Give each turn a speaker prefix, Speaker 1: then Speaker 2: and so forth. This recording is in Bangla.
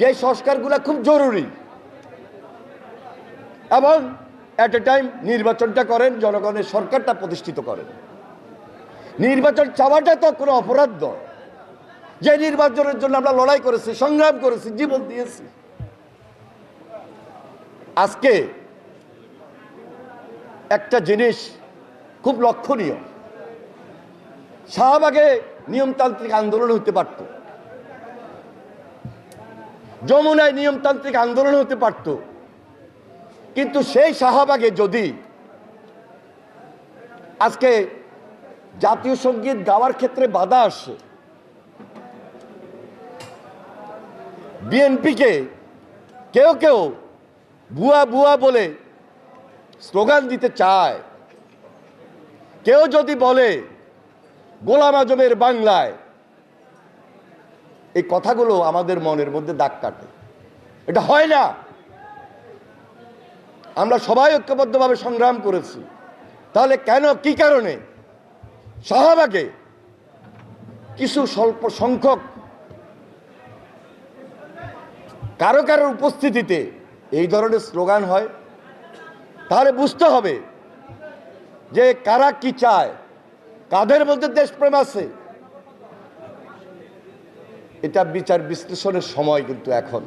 Speaker 1: যে সংস্কারগুলো খুব জরুরি। এবং অ্যাট এ টাইম নির্বাচনটা করেন, জনগণের সরকারটা প্রতিষ্ঠিত করেন। নির্বাচন চাওয়াটা তো কোনো অপরাধ নয়। যে নির্বাচনের জন্য আমরা লড়াই করেছি, সংগ্রাম করেছি, জীবন দিয়েছি। আজকে একটা জিনিস খুব লক্ষণীয়। শাহবাগে নিয়মতান্ত্রিক আন্দোলন হতে পারত। যমুনায় নিয়মতান্ত্রিক আন্দোলন হতে পারত। কিন্তু সেই শাহবাগে যদি আজকে জাতীয় সংগীত গাওয়ার ক্ষেত্রে বাধা আসে, বিএনপিকে কেউ কেউ বুয়া বুয়া বলে স্লোগান দিতে চায়। কেউ যদি বলে গোলাম আজমের বাংলায় এই কথাগুলো আমাদের মনের মধ্যে দাগ কাটে। এটা হয় না। আমরা সবাই ঐক্যবদ্ধভাবে সংগ্রাম করেছি। তাহলে কেন, কি কারণে? শাহবাগে কিছু স্বল্প সংখ্যক কারও কারোর উপস্থিতিতে এই ধরনের স্লোগান হয়। তাহলে বুঝতে হবে যে কারা কি চায়, কাদের মধ্যে দেশপ্রেম আছে এটা বিচার বিশ্লেষণের সময় কিন্তু এখন।